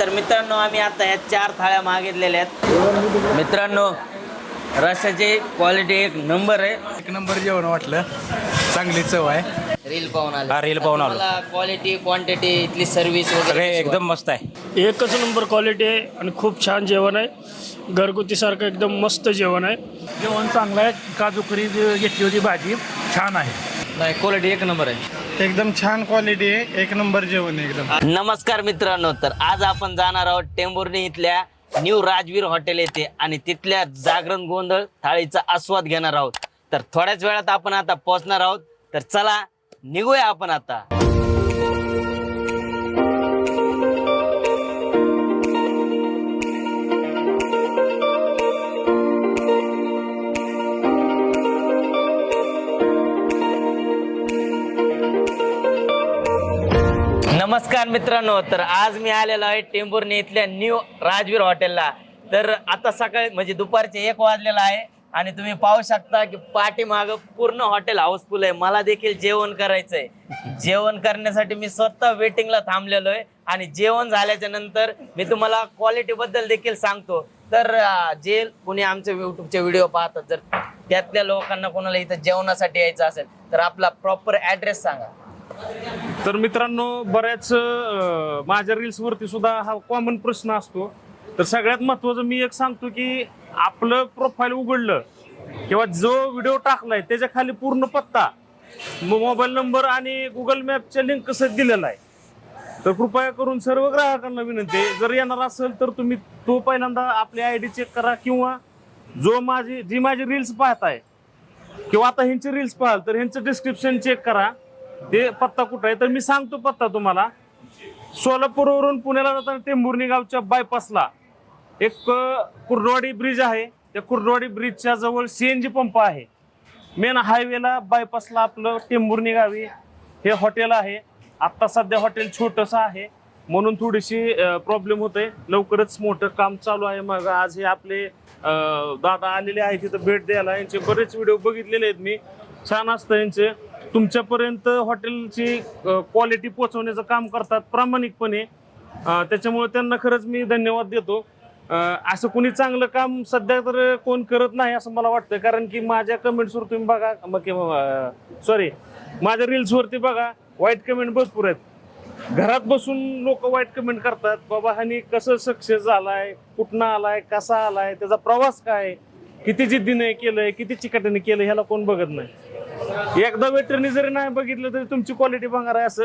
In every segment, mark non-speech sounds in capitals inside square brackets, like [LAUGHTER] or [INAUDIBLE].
तर मित्रांनो आम्ही आता ह्या चार थाळ्या मागितलेल्या आहेत. मित्रांनो रशाची क्वालिटी एक नंबर आहे. एक नंबर जेवण वाटलं. चांगली चव आहे. रील पाहून आले. हा, reel पाहून आलो. क्वालिटी क्वांटिटी इथली सर्व्हिस सगळे वगैरे एकदम मस्त आहे. एकच नंबर क्वालिटी आहे आणि खूप छान जेवण आहे. घरगुतीसारखं एकदम मस्त जेवण आहे. जेवण चांगलं आहे. काजूकरी जी घेतली होती भाजी छान आहे. नाही क्वालिटी एक नंबर आहे. एकदम छान क्वालिटी आहे. एक नंबर जेवण आहे एकदम. नमस्कार मित्रांनो तर आज आपण जाणार आहोत टेंभुर्णी इथल्या न्यू राजवीर हॉटेल येथे आणि तिथल्या जागरण गोंधळ थाळीचा आस्वाद घेणार आहोत. तर थोड्याच वेळात आपण आता पोहोचणार आहोत. तर चला निघूया आपण आता. नमस्कार मित्रांनो तर आज मी आलेलो आहे टेंभुर्णी इथल्या न्यू राजवीर हॉटेलला. तर आता सकाळी म्हणजे दुपारचे एक वाजलेला आहे आणि तुम्ही पाहू शकता की पाठीमागं पूर्ण हॉटेल हाऊसफुल आहे. मला देखील जेवण करायचंय. जेवण करण्यासाठी मी स्वतः वेटिंगला थांबलेलो आहे आणि जेवण झाल्याच्यानंतर मी तुम्हाला क्वालिटी बद्दल देखील सांगतो. तर जे कोणी आमचे युट्यूबचे व्हिडिओ पाहतात जर त्यातल्या लोकांना कोणाला इथं जेवणासाठी यायचं असेल तर आपला प्रॉपर ऍड्रेस सांगा. तर मित्रांनो बऱ्याच माझ्या रील्सवरती सुद्धा हा कॉमन प्रश्न असतो. तर सगळ्यात महत्वाचं मी एक सांगतो की आपलं प्रोफाईल उघडलं किंवा जो व्हिडिओ टाकलाय त्याच्याखाली पूर्ण पत्ता मोबाईल नंबर आणि गुगल मॅपच्या लिंक कसं दिलेला आहे. तर कृपया करून सर्व ग्राहकांना विनंती आहे जर येणार असेल तर तुम्ही तो पहिल्यांदा आपली आय डी चेक करा किंवा जो माझी जी माझी रील्स पाहताय किंवा आता ह्यांचे रील्स पाहाल तर ह्यांचं डिस्क्रिप्शन चेक करा. ते पत्ता कुठं आहे? तर मी सांगतो पत्ता तुम्हाला. सोलापूरवरून पुण्याला जाताना टेंभुर्णी गावच्या बायपासला एक कुर्डवाडी ब्रिज आहे. त्या कुर्डवाडी ब्रिजच्या जवळ सीएनजी पंप आहे. मेन हायवेला बायपासला आपलं टेंभुर्णी गावी हे हॉटेल आहे. आत्ता सध्या हॉटेल छोटंसं आहे. म्हणून थोडीशी प्रॉब्लेम होते लवकरच मोठं काम चालू आहे. मग आज हे आपले दादा आलेले आहेत. तिथं भेट द्यायला. यांचे बरेच व्हिडिओ बघितलेले आहेत मी. छान असतं यांचे. तुमच्यापर्यंत हॉटेलची क्वालिटी पोहोचवण्याचं काम करतात प्रामाणिकपणे. त्याच्यामुळे त्यांना खरंच मी धन्यवाद देतो. असं कोणी चांगलं काम सध्या तर कोण करत नाही असं मला वाटतं कारण की माझ्या कमेंट्सवर तुम्ही बघा मग सॉरी माझ्या रील्सवरती बघा वाईट कमेंट भरपूर आहेत. घरात बसून लोक वाईट कमेंट करतात. बाबा ह्यानी कसं सक्सेस झालाय? कुठनं आलाय? कसा आलाय? त्याचा प्रवास काय? किती जिद्दीने केलंय? किती चिकाटीने केलं ह्याला कोण बघत नाही. एकदा वेटरनी जरी नाही बघितलं तरी तुमची क्वालिटी बघणार आहे असं.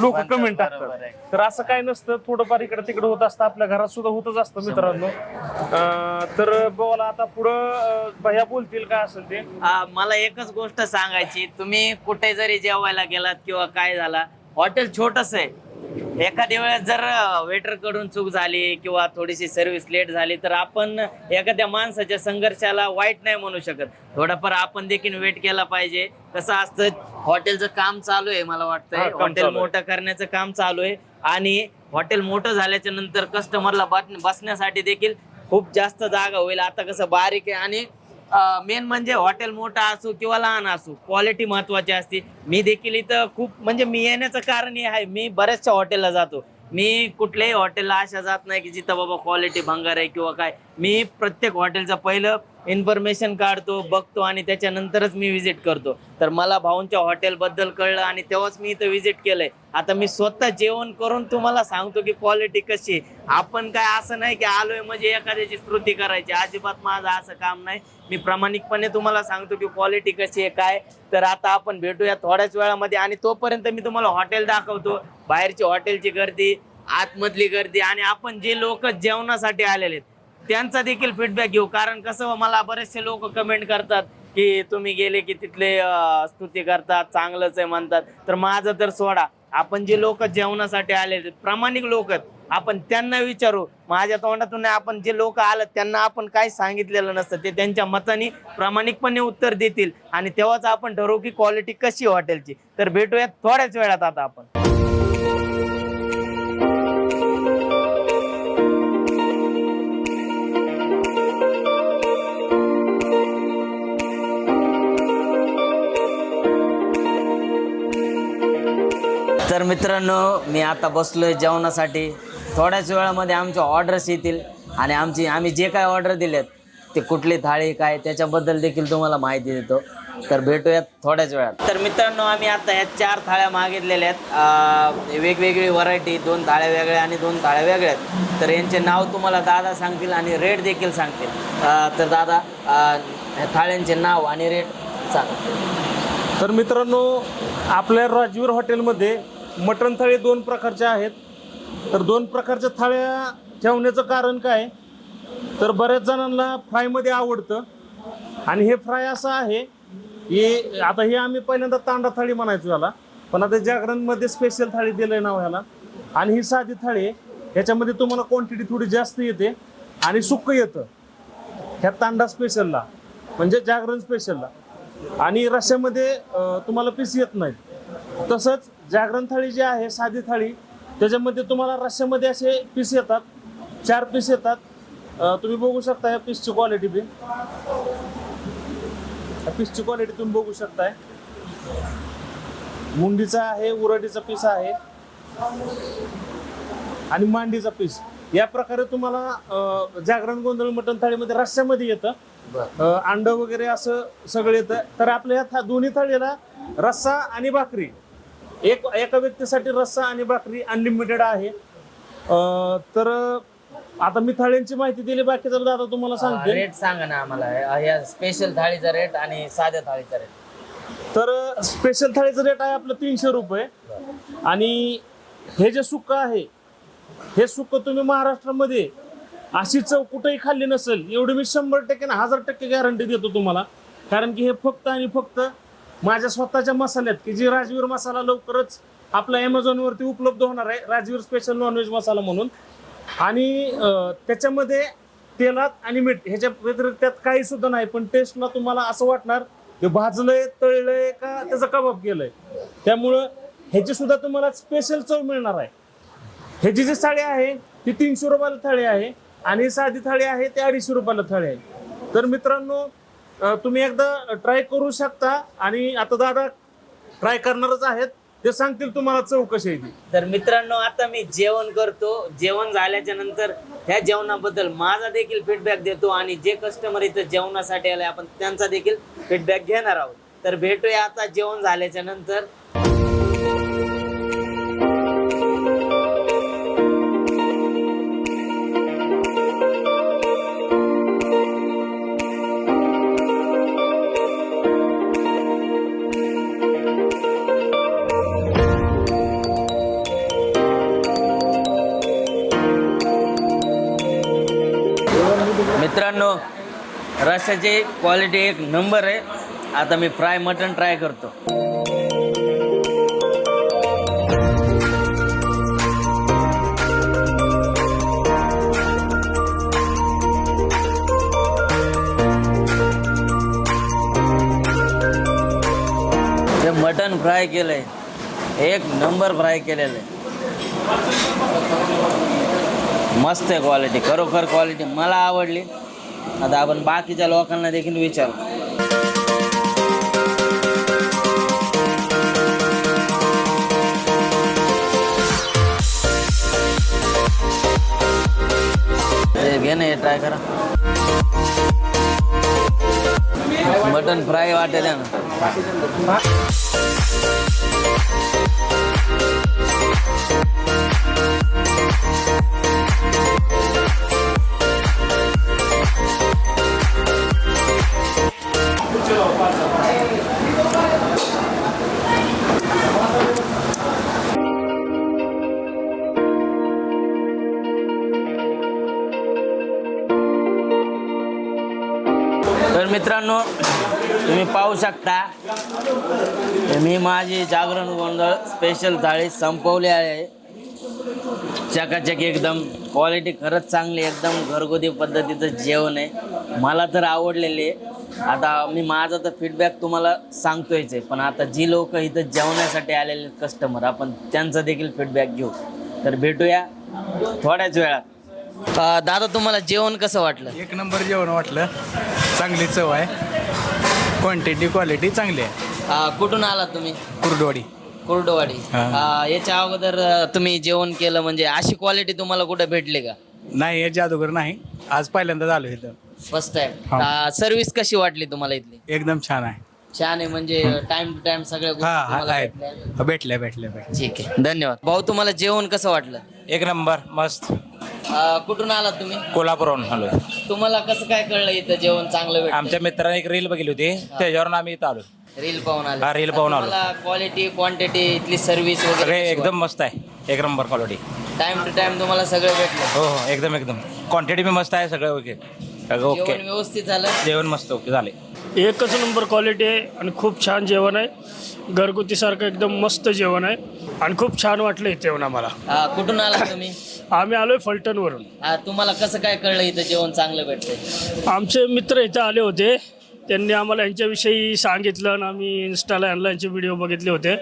लोक कमेंट. टाकतात. तर असं काय नसतं थोडंफार इकडे तिकडे होत असतं आपल्या घरात सुद्धा होतच असतं मित्रांनो. अं, तर बोला आता पुढं भैया बोलतील काय असेल ते? आ, मला एकच गोष्ट सांगायची तुम्ही कुठे जरी जेवायला गेलात किंवा काय झाला हॉटेल छोटस आहे. एखाद्या वेळेस जर वेटरकडून चूक झाली किंवा थोडीशी सर्व्हिस लेट झाली तर आपण एखाद्या माणसाच्या संघर्षाला वाईट नाही म्हणू शकत. थोडंफार आपण देखील वेट केला पाहिजे. कसं असतं हॉटेलचं काम चालू आहे मला वाटतंय. हॉटेल. मोठं करण्याचं काम चालू आहे. आणि हॉटेल मोठं झाल्याच्यानंतर कस्टमरला बसण्यासाठी देखील खूप जास्त जागा होईल. आता कसं बारीक आहे आणि मेन म्हणजे हॉटेल मोठा असो किंवा लहान असो क्वालिटी महत्वाची असते. मी देखील इथं खूप म्हणजे मी येण्याचं कारण हे आहे मी बऱ्याचशा हॉटेलला जातो. मी कुठल्याही हॉटेलला अशा जात नाही की जिथं बाबा क्वालिटी भंगार आहे किंवा काय. मी प्रत्येक हॉटेलचं पहिलं इन्फॉर्मेशन काढतो बघतो आणि त्याच्यानंतरच मी विजिट करतो. तर मला भाऊंच्या हॉटेलबद्दल कळलं आणि तेव्हाच मी इथं विजिट केलंय. आता मी स्वतः जेवण करून तुम्हाला सांगतो की क्वालिटी कशी आहे. आपण काय असं नाही की आलोय म्हणजे एखाद्याची स्तुती करायची. अजिबात माझं असं काम नाही. मी प्रामाणिकपणे तुम्हाला सांगतो की क्वालिटी कशी आहे काय. तर आता आपण भेटूया थोड्याच वेळामध्ये आणि तोपर्यंत मी तुम्हाला हॉटेल दाखवतो. बाहेरची हॉटेलची गर्दी आतमधली गर्दी आणि आपण जे लोक जेवणासाठी आलेले आहेत त्यांचा देखील फीडबॅक घेऊ. कारण कसं हो, मला बरेचसे लोक कमेंट करतात की तुम्ही गेले की तिथले स्तुती करतात चांगलंच आहे म्हणतात. तर माझं तर सोडा. आपण जे लोक जेवणासाठी आले प्रामाणिक लोक आहेत. आपण त्यांना विचारू. माझ्या तोंडातून आपण जे लोक आलं त्यांना आपण काय सांगितलेलं नसतं. ते त्यांच्या मताने प्रामाणिकपणे उत्तर देतील. आणि तेव्हाच आपण ठरवू की क्वालिटी कशी हॉटेलची तर भेटूयात थोड्याच वेळात आता आपण. मित्रांनो मी आता बसलो आहे जेवणासाठी. थोड्याच वेळामध्ये आमच्या ऑर्डर्स येतील आणि आमची आम्ही जे काय ऑर्डर दिलेत ते कुठली थाळी काय त्याच्याबद्दल देखील तुम्हाला माहिती देतो. तर भेटूयात थोड्याच वेळात. तर मित्रांनो आम्ही आता ह्या चार थाळ्या मागितलेल्या आहेत. वेगवेगळी व्हरायटी दोन थाळ्या वेगळ्या आणि दोन थाळ्या वेगळ्या आहेत. तर यांचे नाव तुम्हाला दादा सांगतील आणि रेट देखील सांगतील. तर दादा ह्या थाळ्यांचे नाव आणि रेट सांग. तर मित्रांनो आपल्या राजवीर हॉटेलमध्ये मटण थाळी दोन प्रकारच्या आहेत. तर दोन प्रकारच्या थाळ्या ठेवण्याचं कारण काय? तर बऱ्याच जणांना फ्रायमध्ये आवडतं. आणि हे फ्राय असं आहे की आता हे आम्ही पहिल्यांदा तांडा थाळी म्हणायचो याला. पण आता जागरणमध्ये स्पेशल थाळी दिलंय नाव ह्याला. आणि ही साधी थाळी आहे. ह्याच्यामध्ये तुम्हाला क्वांटिटी थोडी जास्त येते आणि सुक्क येतं. ह्या तांडा स्पेशलला म्हणजे जागरण स्पेशलला आणि रश्यामध्ये तुम्हाला पीस येत नाहीत. तसंच जागरण थाळी जी आहे साधी थाळी त्याच्यामध्ये तुम्हाला रस्स्यामध्ये असे पीस येतात. चार पीस येतात. तुम्ही बघू शकता या पीसची क्वालिटी बी. पीसची क्वालिटी तुम्ही बघू शकताय. मुंडीचा आहे उरडीचा पीस आहे. आणि मांडीचा पीस या प्रकारे तुम्हाला जागरण गोंधळ मटण थाळीमध्ये रस्स्यामध्ये येतं. अंड वगैरे असं सगळं येतं. तर आपल्या ह्या था- दोन्ही थाळीला रस्सा आणि भाकरी. एक एका व्यक्तीसाठी रस्सा आणि भाकरी अनलिमिटेड आहे. अं, तर आता मी थाळ्यांची माहिती दिली बाकीचा दादा तुम्हाला सांगते रेट सांगा ना आम्हाला. ह्या- स्पेशल थाळीचा रेट आणि साध्या थाळीचा रेट तर स्पेशल थाळीचं रेट आहे आपलं तीनशे रुपये. आणि हे जे सुक्क आहे हे सुक्क तुम्ही महाराष्ट्रामध्ये अशी चव कुठेही खाल्ली नसेल एवढी मी शंभर टक्के ना हजार टक्के गॅरंटी देतो तुम्हाला. कारण की हे फक्त आणि फक्त माझ्या स्वतःच्या मसाल्यात की जी राजवीर मसाला लवकरच आपला ॲमेझॉनवरती उपलब्ध होणार आहे राजवीर स्पेशल नॉनव्हेज मसाला म्हणून. आणि त्याच्यामध्ये तेलात आणि मीठ ह्याच्या व्यतिरिक्त त्यात काही सुद्धा नाही पण टेस्टला तुम्हाला असं वाटणार ते भाजलंय तळलंय का त्याचं कबाब केलंय. त्यामुळं ह्याची सुद्धा तुम्हाला स्पेशल चव मिळणार आहे. ह्याची जी थाळी आहे ती तीनशे रुपयाला थाळी आहे आणि साधी थाळी आहे ती अडीचशे रुपयाला थाळी आहे. तर मित्रांनो तुम्ही एकदा ट्राय करू शकता आणि आता दादा ट्राय करणारच आहेत. ते सांगतील तुम्हाला चौकशी तर मित्रांनो आता मी जेवण करतो. जेवण झाल्याच्यानंतर ह्या जेवणाबद्दल माझा देखील फीडबॅक देतो आणि जे कस्टमर इथं जेवणासाठी आले आपण त्यांचा देखील फीडबॅक घेणार आहोत. तर भेटूया आता जेवण झाल्याच्यानंतर. रस्त्याची क्वालिटी एक नंबर आहे. आता मी फ्राय मटन ट्राय करतो. ते मटन फ्राय केलंय. एक नंबर फ्राय केलेलं आहे. मस्त आहे क्वालिटी खरोखर क्वालिटी मला आवडली. आता आपण बाकीच्या लोकांना देखील विचारू. हे घे ना हे ट्राय करा. मटन फ्राय वाटेल ना आता. मी माझी जागरण गोंधळ स्पेशल थाळी संपवली आहे. चकाचक एकदम. क्वालिटी खरंच चांगली एकदम घरगुती पद्धतीचं जेवण आहे. मला तर आवडलेले आता मी माझा तर फीडबॅक तुम्हाला सांगतोयच आहे. पण आता जी लोक इथं जेवण्यासाठी आलेले कस्टमर आपण त्यांचा देखील फीडबॅक घेऊ. तर भेटूया थोड्याच वेळात. दादा तुम्हाला जेवण कसं वाटलं? एक नंबर जेवण वाटलं. चांगली चव आहे. क्वांटिटी क्वालिटी चांगली आहे. अं, कुठून आलात तुम्ही? कुरडवाडी. कुर्डवाडी. याच्या अगोदर अ, तुम्ही जेवण केलं म्हणजे अशी क्वालिटी तुम्हाला कुठे भेटली का? नाही हे जादूगर नाही. आज पहिल्यांदा आलो इथं. फर्स्ट टाइम हा. सर्व्हिस कशी वाटली तुम्हाला इथली? एकदम छान आहे. छान आहे म्हणजे टाइम टू टाइम सगळ्या गोष्टी हा तुम्हाला आहेत भेटल्या. भेटल्या भेटल्या भेटल्या. ठीक आहे. धन्यवाद. भाऊ तुम्हाला जेवण कसं वाटलं? एक नंबर मस्त. कुठून आलात तुम्ही? कोल्हापूरहून आलोय. तुम्हाला कसं काय कळलं इथं जेवण चांगलं भेटलं? आमच्या मित्राने एक रील बघितली होती. त्याच्यावरून आम्ही इथं आलो रील पाहून आले. हा, reel पाहून आलो. क्वालिटी क्वांटिटी इथली सर्व्हिस सगळे वगैरे एकदम मस्त आहे. एक number quality time to time तुम्हाला सगळं भेटलं. हो हो एकदम एकदम. क्वांटिटी बी मस्त आहे सगळं ओके सगळं ओके जेवण व्यवस्थित झालं? जेवण मस्त ओके झाले. एकच नंबर क्वालिटी आहे आणि खूप छान जेवण आहे. घरगुतीसारखं एकदम मस्त जेवण आहे. आणि खूप छान वाटलं इथे येऊन आम्हाला. आ, कुठून आला तुम्ही? आम्ही आलोय फलटणवरून. आ, तुम्हाला कसं काय कळलं इथं जेवण चांगलं भेटतंय? आमचे मित्र इथं आले होते. त्यांनी आम्हाला यांच्याविषयी सांगितलं आणि आम्ही इन्स्टाला यांना यांचे व्हिडिओ बघितले होते.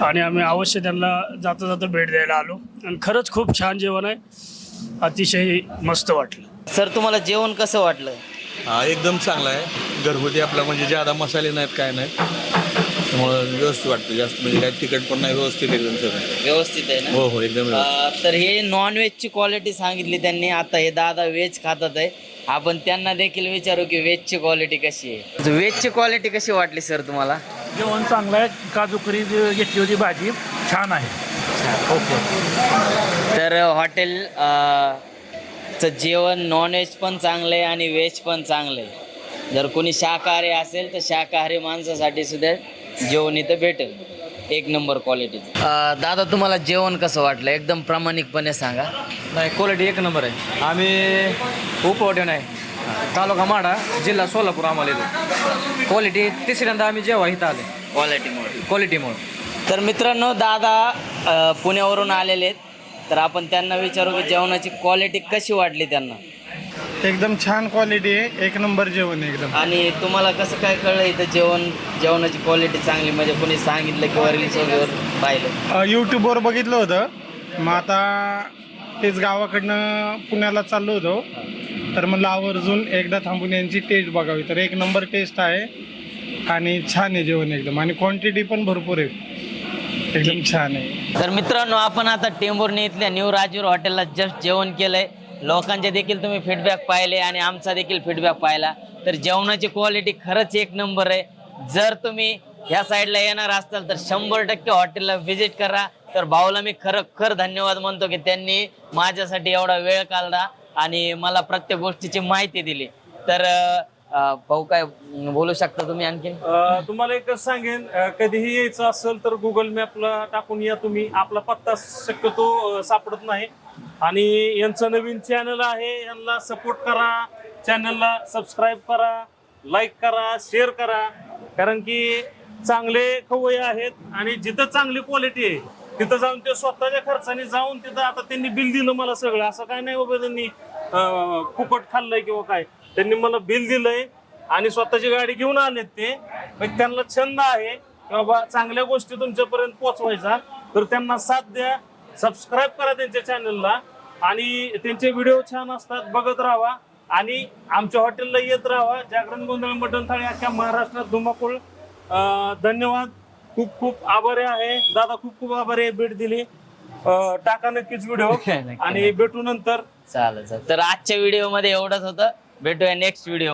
आणि आम्ही अवश्य त्यांना जाता जाता भेट द्यायला आलो. आणि खरंच खूप छान जेवण आहे. अतिशय मस्त वाटलं. सर तुम्हाला जेवण कसं वाटलं? हा एकदम चांगला आहे. घरगुती आपला म्हणजे ज्यादा मसाले नाहीत काय नाहीत. त्यामुळं व्यवस्थित वाटतं जास्त म्हणजे काय तिखट पण नाही व्यवस्थित एकदम सगळं. व्यवस्थित आहे ना? हो हो एकदम व्यवस्थित. तर हे नॉन ची क्वालिटी सांगितली त्यांनी. आता हे दादा व्हेज खातात आहे. आपण त्यांना देखील विचारू की व्हेजची क्वालिटी कशी आहे. व्हेजची क्वालिटी कशी वाटली सर तुम्हाला? जेवण चांगलं आहे. काजूकरी जी घेतली होती भाजी छान आहे. तर हॉटेल चं जेवण नॉन व्हेज पण चांगलं आहे आणि व्हेज पण चांगलं आहे. जर कोणी शाकाहारी असेल तर शाकाहारी माणसासाठी सुद्धा जेवण इथं भेटेल. एक नंबर क्वालिटीचं दादा तुम्हाला जेवण कसं वाटलं? एकदम प्रामाणिकपणे सांगा. नाही क्वालिटी एक नंबर आहे. आम्ही उपवटन आहे. तालुका माडा जिल्हा सोलापूर आम्हाला येतो क्वालिटी तिसऱ्यांदा आम्ही जेव्हा इथं आले. क्वालिटीमुळे क्वालिटीमुळे तर मित्रांनो दादा अ, पुण्यावरून आलेले आहेत. तर आपण त्यांना विचारू की जेवणाची क्वालिटी कशी वाटली त्यांना? एकदम छान क्वालिटी आहे. एक नंबर जेवण आहे एकदम. आणि तुम्हाला कसं काय कळलं इथं जेवण जेवणाची क्वालिटी चांगली? म्हणजे कोणी सांगितलं किंवा रील्स वगैरे पाहिलं? यूट्यूबवर बघितलं होतं. मग आता तेच गावाकडनं पुण्याला चाललो होतो. तर म्हणलं आवर्जून एकदा थांबून यांची टेस्ट बघावी. तर एक नंबर टेस्ट आहे. आणि छान आहे जेवण एकदम. आणि क्वांटिटी पण भरपूर आहे. एकदम छान आहे. तर मित्रांनो आपण आता टेंभुर्णी इथल्या न्यू राजूर हॉटेलला जस्ट जेवण केलंय. लोकांचे देखील तुम्ही फीडबॅक पाहिले आणि आमचा देखील फीडबॅक पाहिला. तर जेवणाची क्वालिटी खरंच एक नंबर आहे. जर तुम्ही ह्या साईडला येणार असाल तर शंभर टक्के हॉटेलला व्हिजिट करा. तर भाऊला मी खरं खर धन्यवाद म्हणतो की त्यांनी माझ्यासाठी एवढा वेळ काढला आणि मला प्रत्येक गोष्टीची माहिती दिली. तर भाऊ काय बोलू शकता तुम्ही आणखी तुम्हाला एकच सांगेन कधीही यायचं असेल तर गुगल मॅपला टाकून या तुम्ही. आपला पत्ता शक्यतो सापडत नाही. आणि यांचं नवीन चॅनल आहे यांना सपोर्ट करा. चॅनलला सबस्क्राईब करा लाईक करा शेअर करा. कारण की चांगले खवय आहेत आणि जिथं चांगली क्वालिटी आहे तिथं जाऊन ते स्वतःच्या खर्चाने जाऊन तिथं आता त्यांनी बिल दिलं मला सगळं. असं काय नाही बाबा त्यांनी फुकट खाल्लंय किंवा काय. त्यांनी मला बिल दिलंय आणि स्वतःची गाडी घेऊन आलेत ते. मग त्यांना छंद आहे की बाबा चांगल्या गोष्टी तुमच्यापर्यंत पोहोचवायचा. तर त्यांना साथ द्या. सबस्क्राईब करा त्यांच्या चॅनलला आणि त्यांचे व्हिडिओ छान असतात बघत राहा. आणि आमच्या हॉटेलला येत राहा. जागरण गोंधळ मटण थाळी अख्ख्या महाराष्ट्रात धुमाकूळ. धन्यवाद. खूप खूप आभारी आहे. दादा खूप खूप आभारी आहे भेट दिली. अं, टाका नक्कीच व्हिडिओ [LAUGHS] आणि भेटू नंतर. चालेल चालेल. तर आजच्या व्हिडिओमध्ये एवढंच होतं. भेटूया नेक्स्ट व्हिडिओ